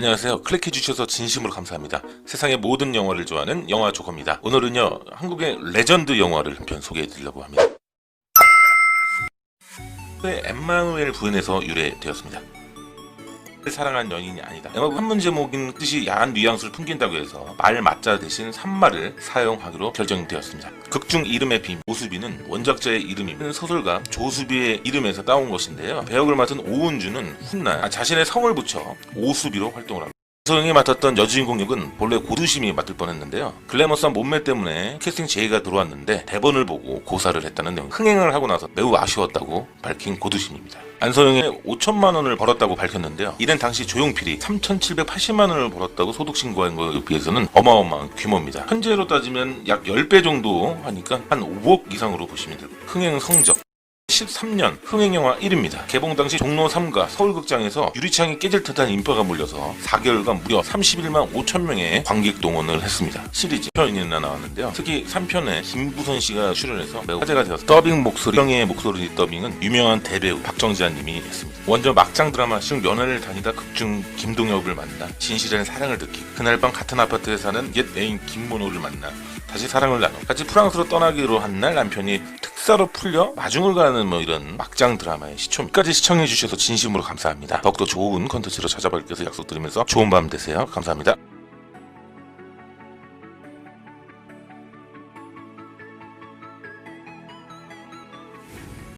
안녕하세요. 클릭해 주셔서 진심으로 감사합니다. 세상의 모든 영화를 좋아하는 영화 조커입니다. 오늘은요, 한국의 레전드 영화를 한 편 소개해 드리려고 합니다. 의 엠마누엘 부인에서 유래되었습니다. 사랑한 연인이 아니다. 영화 한문 제목인 뜻이 야한 뉘앙스를 풍긴다고 해서 말 맞자 대신 산말을 사용하기로 결정되었습니다. 극중 이름의 비 오수비는 원작자의 이름이면 소설가 조수비의 이름에서 따온 것인데요. 배역을 맡은 오은주는 훗날 자신의 성을 붙여 오수비로 활동을 합니다. 서영이 맡았던 여주인공 역은 본래 고두심이 맡을 뻔했는데요. 글래머스한 몸매 때문에 캐스팅 제의가 들어왔는데 대본을 보고 고사를 했다는 내용. 흥행을 하고 나서 매우 아쉬웠다고 밝힌 고두심입니다. 안서영이 5천만 원을 벌었다고 밝혔는데요. 이는 당시 조용필이 3,780만 원을 벌었다고 소득 신고한 거에 비해서는 어마어마한 규모입니다. 현재로 따지면 약 10배 정도 하니까 한 5억 이상으로 보시면 됩니다. 흥행 성적 13년 흥행영화 1위입니다. 개봉 당시 종로 3가 서울극장에서 유리창이 깨질 듯한 인파가 몰려서 4개월간 무려 31만 5천 명의 관객 동원을 했습니다. 시리즈 편이나 나왔는데요. 특히 3편에 김부선 씨가 출연해서 매우 화제가 되었습니다. 더빙 목소리, 형의 목소리 더빙은 유명한 대배우 박정지한 님이 했습니다. 먼저 막장 드라마 중 연애를 다니다 극중 김동엽을 만나 진실한 사랑을 느끼고 그날 밤 같은 아파트에 사는 옛 애인 김모노를 만나 다시 사랑을 나누 같이 프랑스로 떠나기로 한 날 남편이 특사로 풀려 마중을 가는 뭐 이런 막장 드라마의 시초 까지 시청해 주셔서 진심으로 감사합니다. 더욱더 좋은 컨텐츠로 찾아뵐 것을 약속드리면서 좋은 밤 되세요. 감사합니다.